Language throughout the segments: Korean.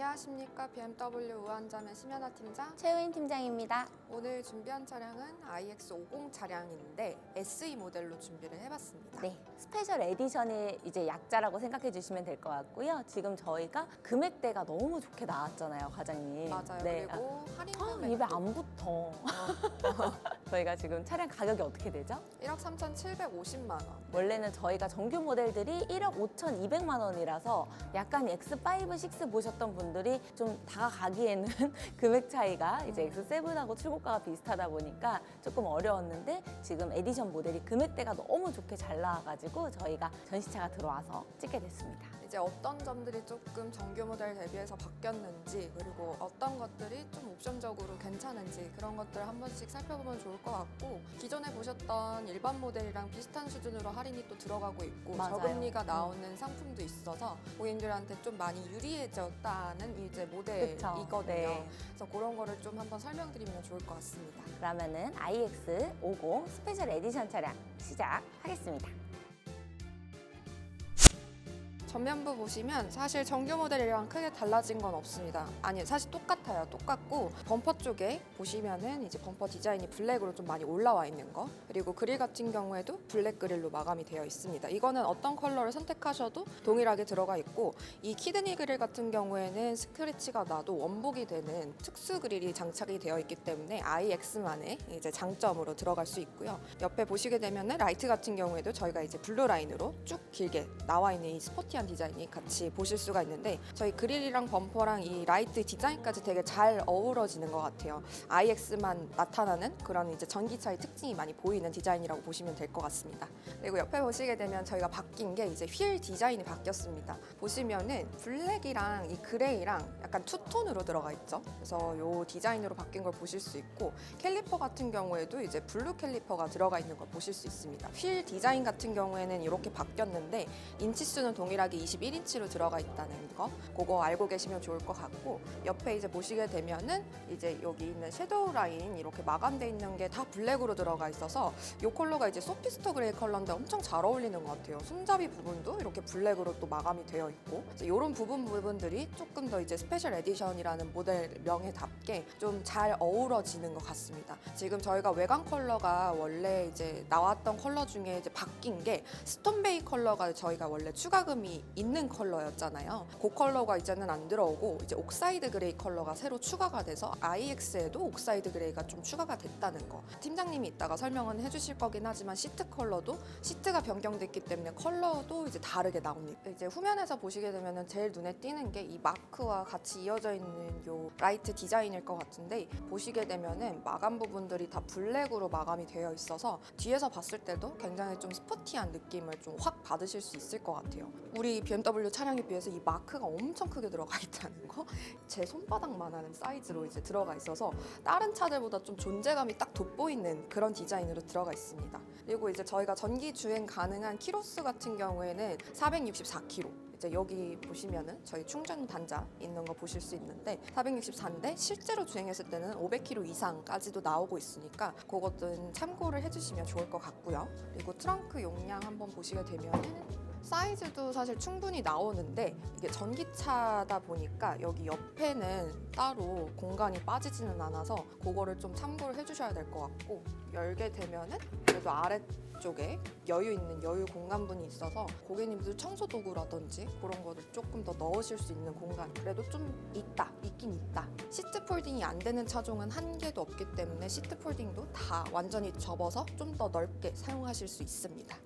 안녕하십니까 BMW 우한자매 심연아 팀장 최우인 팀장입니다. 오늘 준비한 차량은 iX50 차량인데 SE 모델로 준비를 해봤습니다 네, 스페셜 에디션의 이제 약자라고 생각해 주시면 될 것 같고요. 지금 저희가 금액대가 너무 좋게 나왔잖아요, 과장님. 맞아요 네. 그리고 할인 아, 금액 입에 안 붙어. 저희가 지금 차량 가격이 어떻게 되죠? 1억 3,750만 원 원래는 저희가 정규 모델들이 1억 5,200만 원이라서 약간 X5, 6 보셨던 분들이 좀 다가가기에는 금액 차이가 이제 X7하고 출고가가 비슷하다 보니까 조금 어려웠는데 지금 에디션 모델이 금액대가 너무 좋게 잘 나와가지고 저희가 전시차가 들어와서 찍게 됐습니다. 이제 어떤 점들이 조금 정규 모델 대비해서 바뀌었는지 그리고 어떤 것들이 좀 옵션적으로 괜찮은지 그런 것들을 한 번씩 살펴보면 좋을 것 같고 기존에 보셨던 일반 모델이랑 비슷한 수준으로 할인이 또 들어가고 있고 맞아요. 저금리가 음. 나오는 상품도 있어서 고객님들한테 좀 많이 유리해졌다는 이제 모델이거든요. 네. 그래서 그런 거를 좀 한번 설명드리면 좋을 것 같습니다. 그러면은 iX50 스페셜 에디션 차량 시작하겠습니다. 전면부 보시면 사실 정규 모델이랑 크게 달라진 건 없습니다. 아니 사실 똑같아요. 똑같고 범퍼 쪽에 보시면은 이제 범퍼 디자인이 블랙으로 좀 많이 올라와 있는 거 그리고 그릴 같은 경우에도 블랙 그릴로 마감이 되어 있습니다. 이거는 어떤 컬러를 선택하셔도 동일하게 들어가 있고 이 키드니 그릴 같은 경우에는 스크래치가 나도 원복이 되는 특수 그릴이 장착이 되어 있기 때문에 iX만의 이제 장점으로 들어갈 수 있고요. 옆에 보시게 되면은 라이트 같은 경우에도 저희가 이제 블루 라인으로 쭉 길게 나와 있는 이 스포티한 디자인이 같이 보실 수가 있는데 저희 그릴이랑 범퍼랑 이 라이트 디자인까지 되게 잘 어우러지는 것 같아요. iX만 나타나는 그런 이제 전기차의 특징이 많이 보이는 디자인이라고 보시면 될 것 같습니다. 그리고 옆에 보시게 되면 저희가 바뀐 게 이제 휠 디자인이 바뀌었습니다. 보시면은 블랙이랑 이 그레이랑 약간 투톤으로 들어가 있죠. 그래서 이 디자인으로 바뀐 걸 보실 수 있고 캘리퍼 같은 경우에도 이제 블루 캘리퍼가 들어가 있는 걸 보실 수 있습니다. 휠 디자인 같은 경우에는 이렇게 바뀌었는데 인치 수는 동일하게 21인치로 들어가 있다는 거 그거 알고 계시면 좋을 것 같고 옆에 이제 보시게 되면은 이제 여기 있는 섀도우 라인 이렇게 마감돼 있는 게 다 블랙으로 들어가 있어서 이 컬러가 이제 소피스터 그레이 컬러인데 엄청 잘 어울리는 것 같아요. 손잡이 부분도 이렇게 블랙으로 또 마감이 되어 있고 이런 부분 부분들이 조금 더 이제 스페셜 에디션이라는 모델 명에답게 좀 잘 어우러지는 것 같습니다. 지금 저희가 외관 컬러가 원래 이제 나왔던 컬러 중에 이제 바뀐 게 스톤베이 컬러가 저희가 원래 추가금이 있는 컬러였잖아요. 그 컬러가 이제는 안 들어오고 이제 옥사이드 그레이 컬러가 새로 추가가 돼서 iX에도 옥사이드 그레이가 좀 추가가 됐다는 거. 팀장님이 이따가 설명은 해주실 거긴 하지만 시트 컬러도 시트가 변경됐기 때문에 컬러도 이제 다르게 나옵니다. 이제 후면에서 보시게 되면은 제일 눈에 띄는 게 이 마크와 같이 이어져 있는 요 라이트 디자인일 것 같은데 보시게 되면은 마감 부분들이 다 블랙으로 마감이 되어 있어서 뒤에서 봤을 때도 굉장히 좀 스포티한 느낌을 좀 확 받으실 수 있을 것 같아요. 우리 BMW 차량에 비해서 이 마크가 엄청 크게 들어가 있다는 거. 제 손바닥만한 사이즈로 이제 들어가 있어서 다른 차들보다 좀 존재감이 딱 돋보이는 그런 디자인으로 들어가 있습니다. 그리고 이제 저희가 전기 주행 가능한 키로수 같은 경우에는 464km. 이제 여기 보시면은 저희 충전 단자 있는 거 보실 수 있는데 464인데 실제로 주행했을 때는 500km 이상까지도 나오고 있으니까 그것도 참고를 해주시면 좋을 것 같고요. 그리고 트렁크 용량 한번 보시게 되면은 사이즈도 사실 충분히 나오는데 이게 전기차다 보니까 여기 옆에는 따로 공간이 빠지지는 않아서 그거를 좀 참고를 해주셔야 될 것 같고 열게 되면은 그래도 아래쪽에 여유 있는 여유 공간분이 있어서 고객님들 청소 도구라든지 그런 거를 조금 더 넣으실 수 있는 공간 그래도 좀 있다 있긴 있다 시트 폴딩이 안 되는 차종은 한 개도 없기 때문에 시트 폴딩도 다 완전히 접어서 좀 더 넓게 사용하실 수 있습니다.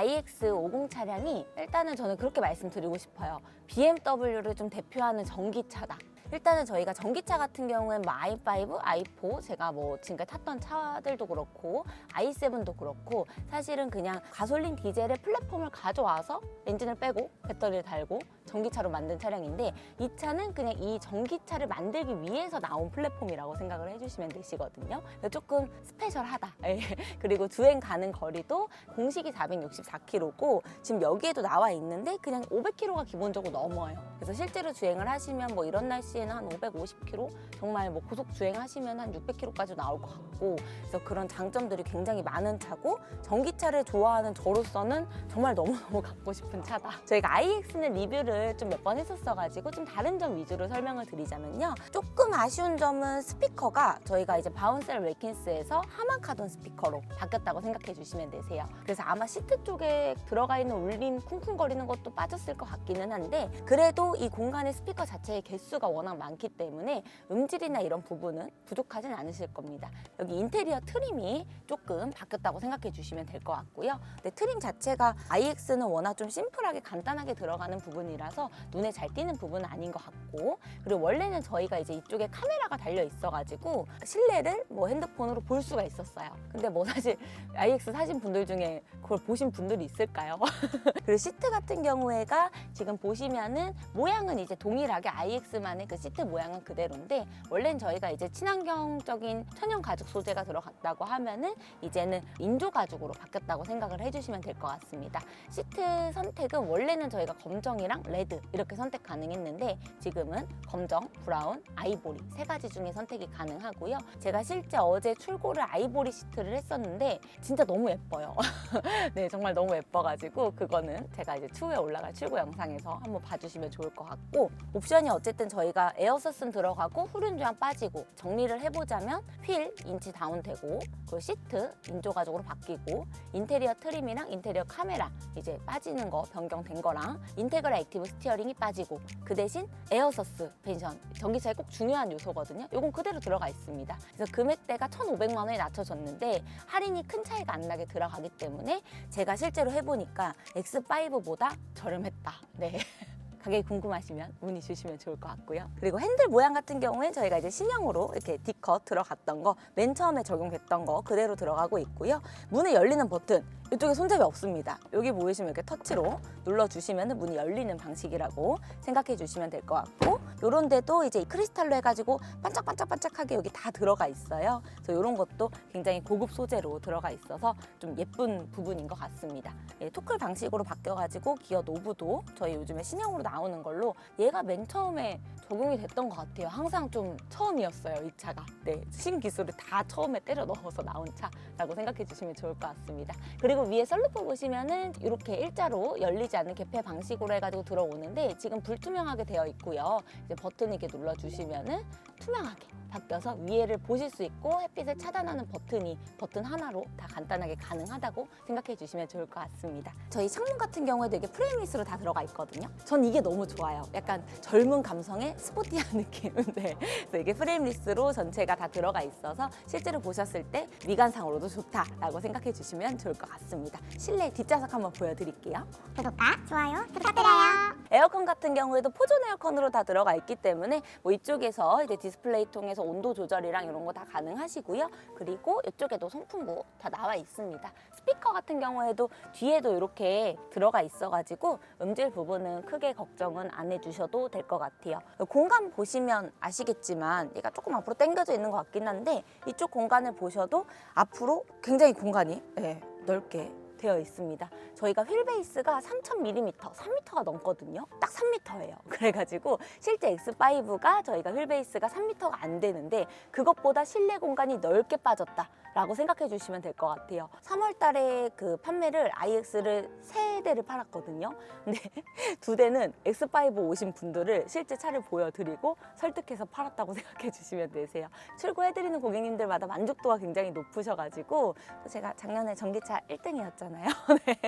iX50 차량이 일단은 저는 그렇게 말씀드리고 싶어요. BMW를 좀 대표하는 전기차다. 일단은 저희가 전기차 같은 경우엔 뭐 i5, i4 제가 뭐 지금까지 탔던 차들도 그렇고 i7도 그렇고 사실은 그냥 가솔린 디젤의 플랫폼을 가져와서 엔진을 빼고 배터리를 달고 전기차로 만든 차량인데 이 차는 그냥 이 전기차를 만들기 위해서 나온 플랫폼이라고 생각을 해주시면 되시거든요. 조금 스페셜하다. 예. 그리고 주행 가는 거리도 공식이 464km고 지금 여기에도 나와 있는데 그냥 500km가 기본적으로 넘어요. 그래서 실제로 주행을 하시면 뭐 이런 날씨에 당시에는 한 550km 정말 뭐 고속 주행하시면 한 600km까지 나올 것 같고 그래서 그런 장점들이 굉장히 많은 차고 전기차를 좋아하는 저로서는 정말 너무너무 갖고 싶은 차다. 저희가 iX는 리뷰를 좀 몇 번 했었어가지고 좀 다른 점 위주로 설명을 드리자면요. 조금 아쉬운 점은 스피커가 저희가 이제 바운셀 웨킨스에서 하마카돈 스피커로 바뀌었다고 생각해 주시면 되세요. 그래서 아마 시트 쪽에 들어가 있는 울림 쿵쿵거리는 것도 빠졌을 것 같기는 한데 그래도 이 공간의 스피커 자체의 개수가 워낙 많기 때문에 음질이나 이런 부분은 부족하진 않으실 겁니다. 여기 인테리어 트림이 조금 바뀌었다고 생각해 주시면 될 것 같고요. 근데 트림 자체가 iX는 워낙 좀 심플하게 간단하게 들어가는 부분이라서 눈에 잘 띄는 부분은 아닌 것 같고 그리고 원래는 저희가 이제 이쪽에 카메라가 달려 있어가지고 실내를 뭐 핸드폰으로 볼 수가 있었어요. 근데 뭐 사실 iX 사신 분들 중에 그걸 보신 분들이 있을까요? 그리고 시트 같은 경우에가 지금 보시면은 모양은 이제 동일하게 iX만의 그 시트 모양은 그대로인데 원래는 저희가 이제 친환경적인 천연 가죽 소재가 들어갔다고 하면은 이제는 인조 가죽으로 바뀌었다고 생각을 해주시면 될 것 같습니다. 시트 선택은 원래는 저희가 검정이랑 레드 이렇게 선택 가능했는데 지금은 검정, 브라운, 아이보리 세 가지 중에 선택이 가능하고요. 제가 실제 어제 출고를 아이보리 시트를 했었는데 진짜 너무 예뻐요. 네, 정말 너무 예뻐가지고 그거는 제가 이제 추후에 올라갈 출고 영상에서 한번 봐주시면 좋을 것 같고 옵션이 어쨌든 저희가 에어서슨 들어가고 후륜 조향 빠지고 정리를 해보자면 휠 인치 다운되고 그리고 시트 인조 가죽으로 바뀌고 인테리어 트림이랑 인테리어 카메라 이제 빠지는 거 변경된 거랑 인테그라 액티브 스티어링이 빠지고 그 대신 에어서스 펜션 전기차에 꼭 중요한 요소거든요. 요건 그대로 들어가 있습니다. 그래서 금액대가 1,500만 원에 낮춰졌는데 할인이 큰 차이가 안 나게 들어가기 때문에 제가 실제로 해보니까 X5보다 저렴했다. 네. 가격이 궁금하시면 문의 주시면 좋을 것 같고요. 그리고 핸들 모양 같은 경우엔 저희가 이제 신형으로 이렇게 D컷 들어갔던 거, 맨 처음에 적용됐던 거 그대로 들어가고 있고요. 문이 열리는 버튼 이쪽에 손잡이 없습니다. 여기 보이시면 이렇게 터치로 눌러주시면 문이 열리는 방식이라고 생각해 주시면 될 것 같고 요런 데도 이제 크리스탈로 해가지고 반짝반짝반짝하게 여기 다 들어가 있어요. 그래서 이런 것도 굉장히 고급 소재로 들어가 있어서 좀 예쁜 부분인 것 같습니다. 예, 토클 방식으로 바뀌어가지고 기어 노브도 저희 요즘에 신형으로 나오는 걸로 얘가 맨 처음에 적용이 됐던 것 같아요. 항상 좀 처음이었어요, 이 차가. 네, 신기술을 다 처음에 때려 넣어서 나온 차라고 생각해 주시면 좋을 것 같습니다. 그리고 위에 썰루프 보시면은 이렇게 일자로 열리지 않는 개폐 방식으로 해가지고 들어오는데 지금 불투명하게 되어 있고요. 이제 버튼 이렇게 눌러주시면은 투명하게 바뀌어서 위에를 보실 수 있고 햇빛을 차단하는 버튼이 버튼 하나로 다 간단하게 가능하다고 생각해 주시면 좋을 것 같습니다. 저희 창문 같은 경우에도 이게 프레임리스로 다 들어가 있거든요. 전 이게 너무 좋아요. 약간 젊은 감성의 스포티한 느낌. 네. 이게 프레임리스로 전체가 다 들어가 있어서 실제로 보셨을 때 미관상으로도 좋다라고 생각해 주시면 좋을 것 같습니다. 실내 뒷좌석 한번 보여드릴게요. 구독과 좋아요 부탁드려요. 에어컨 같은 경우에도 포존 에어컨으로 다 들어가 있기 때문에 뭐 이쪽에서 이제 디스플레이 통해서 온도 조절이랑 이런 거 다 가능하시고요. 그리고 이쪽에도 송풍구 다 나와 있습니다. 스피커 같은 경우에도 뒤에도 이렇게 들어가 있어가지고 음질 부분은 크게 걱정은 안 해주셔도 될 것 같아요. 공간 보시면 아시겠지만 얘가 조금 앞으로 당겨져 있는 것 같긴 한데 이쪽 공간을 보셔도 앞으로 굉장히 공간이 예, 넓게 되어 있습니다. 저희가 휠 베이스가 3000mm, 3m가 넘거든요. 딱 3m예요. 그래가지고 실제 X5가 저희가 휠 베이스가 3m가 안 되는데 그것보다 실내 공간이 넓게 빠졌다 라고 생각해 주시면 될 것 같아요. 3월 달에 그 판매를 iX를 세 대를 팔았거든요. 근데 두 대는 X5 오신 분들을 실제 차를 보여드리고 설득해서 팔았다고 생각해 주시면 되세요. 출고해 드리는 고객님들마다 만족도가 굉장히 높으셔가지고 제가 작년에 전기차 1등이었잖아요. 네.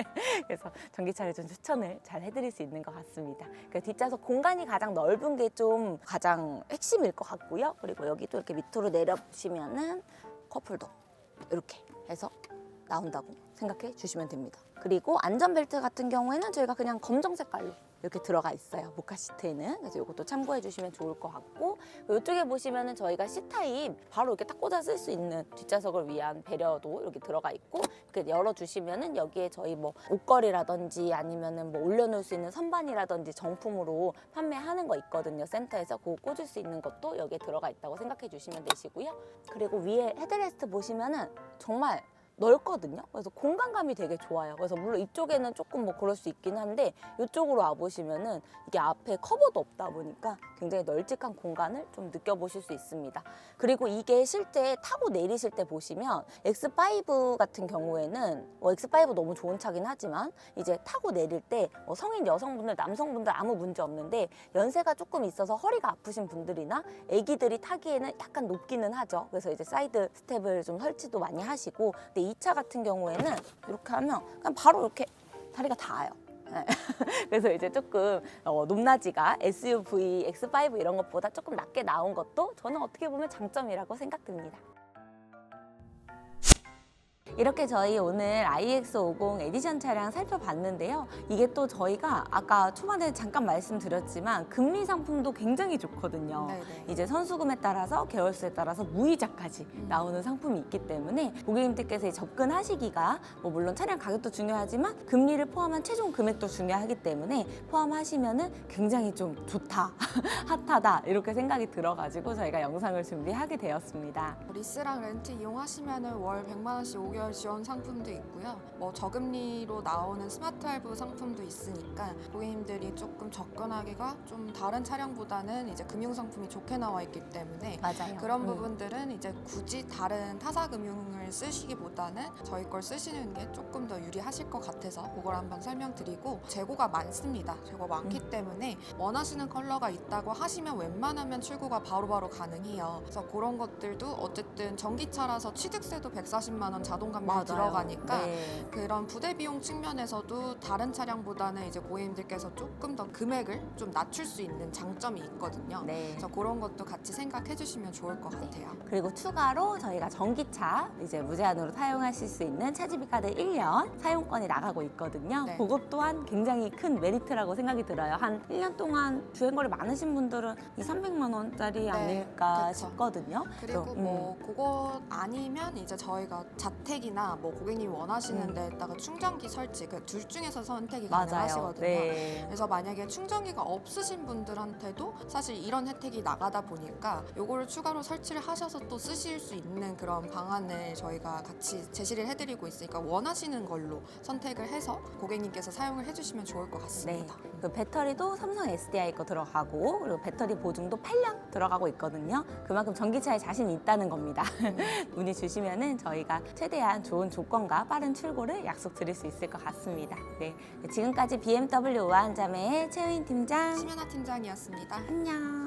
그래서 전기차를 좀 추천을 잘 해드릴 수 있는 것 같습니다. 그 뒷좌석 공간이 가장 넓은 게 좀 가장 핵심일 것 같고요. 그리고 여기도 이렇게 밑으로 내려보시면은 커플도 이렇게 해서 나온다고 생각해 주시면 됩니다. 그리고 안전벨트 같은 경우에는 저희가 그냥 검정 색깔로 이렇게 들어가 있어요. 모카 시트에는. 그래서 이것도 참고해 주시면 좋을 것 같고 이쪽에 보시면은 저희가 C타입 바로 이렇게 딱 꽂아 쓸 수 있는 뒷좌석을 위한 배려도 이렇게 들어가 있고 이렇게 열어 주시면은 여기에 저희 뭐 옷걸이라든지 아니면은 뭐 올려놓을 수 있는 선반이라든지 정품으로 판매하는 거 있거든요. 센터에서 그거 꽂을 수 있는 것도 여기에 들어가 있다고 생각해 주시면 되시고요. 그리고 위에 헤드레스트 보시면은 정말 넓거든요. 그래서 공간감이 되게 좋아요. 그래서 물론 이쪽에는 조금 뭐 그럴 수 있긴 한데 이쪽으로 와 보시면은 이게 앞에 커버도 없다 보니까 굉장히 널찍한 공간을 좀 느껴보실 수 있습니다. 그리고 이게 실제 타고 내리실 때 보시면 X5 같은 경우에는 뭐 X5 너무 좋은 차긴 하지만 이제 타고 내릴 때 뭐 성인 여성분들, 남성분들 아무 문제 없는데 연세가 조금 있어서 허리가 아프신 분들이나 아기들이 타기에는 약간 높기는 하죠. 그래서 이제 사이드 스텝을 좀 설치도 많이 하시고 근데 이차 같은 경우에는 이렇게 하면 그냥 바로 이렇게 다리가 닿아요. 네. 그래서 이제 조금 어, 높낮이가 SUV, X5 이런 것보다 조금 낮게 나온 것도 저는 어떻게 보면 장점이라고 생각됩니다. 이렇게 저희 오늘 iX50 에디션 차량 살펴봤는데요. 이게 또 저희가 아까 초반에 잠깐 말씀드렸지만 금리 상품도 굉장히 좋거든요. 네네. 이제 선수금에 따라서 계열수에 따라서 무이자까지 음. 나오는 상품이 있기 때문에 고객님들께서 접근하시기가 뭐 물론 차량 가격도 중요하지만 금리를 포함한 최종 금액도 중요하기 때문에 포함하시면은 굉장히 좀 좋다, 핫하다 이렇게 생각이 들어가지고 저희가 영상을 준비하게 되었습니다. 리스랑 렌트 이용하시면 월 100만 원씩 5개월 지원 상품도 있고요. 뭐 저금리로 나오는 스마트 할부 상품도 있으니까 고객님들이 조금 접근하기가 좀 다른 차량보다는 이제 금융 상품이 좋게 나와 있기 때문에 맞아요. 그런 음. 부분들은 이제 굳이 다른 타사 금융을 쓰시기보다는 저희 걸 쓰시는 게 조금 더 유리하실 것 같아서 그걸 한번 설명드리고 재고가 많습니다. 재고 많기 음. 때문에 원하시는 컬러가 있다고 하시면 웬만하면 출고가 바로바로 가능해요. 그래서 그런 것들도 어쨌든 전기차라서 취득세도 140만 원 자동 맞아요. 들어가니까 네. 그런 부대 비용 측면에서도 다른 차량보다는 이제 고객님들께서 조금 더 금액을 좀 낮출 수 있는 장점이 있거든요. 네. 그래서 그런 것도 같이 생각해 주시면 좋을 것 같아요. 그리고 추가로 저희가 전기차 이제 무제한으로 사용하실 수 있는 차지비 카드 1년 사용권이 나가고 있거든요. 네. 그것 또한 굉장히 큰 메리트라고 생각이 들어요. 한 1년 동안 주행거리 많으신 분들은 이 300만 원짜리 아닐까 그쵸. 싶거든요. 그리고 그래서, 뭐 그거 아니면 이제 저희가 자택 이나 뭐 고객님이 원하시는 음. 데다가 충전기 설치 그 둘 중에서 선택이 맞아요. 가능하시거든요. 네. 그래서 만약에 충전기가 없으신 분들한테도 사실 이런 혜택이 나가다 보니까 요거를 추가로 설치를 하셔서 또 쓰실 수 있는 그런 방안을 저희가 같이 제시를 해드리고 있으니까 원하시는 걸로 선택을 해서 고객님께서 사용을 해주시면 좋을 것 네. 같습니다. 그 배터리도 삼성 SDI 거 들어가고 그리고 배터리 보증도 8년 들어가고 있거든요. 그만큼 전기차에 자신이 있다는 겁니다. 문의 주시면은 저희가 최대한 좋은 조건과 빠른 출고를 약속드릴 수 있을 것 같습니다. 네. 지금까지 BMW 우아한 자매의 최우인 팀장 심연아 팀장이었습니다. 안녕.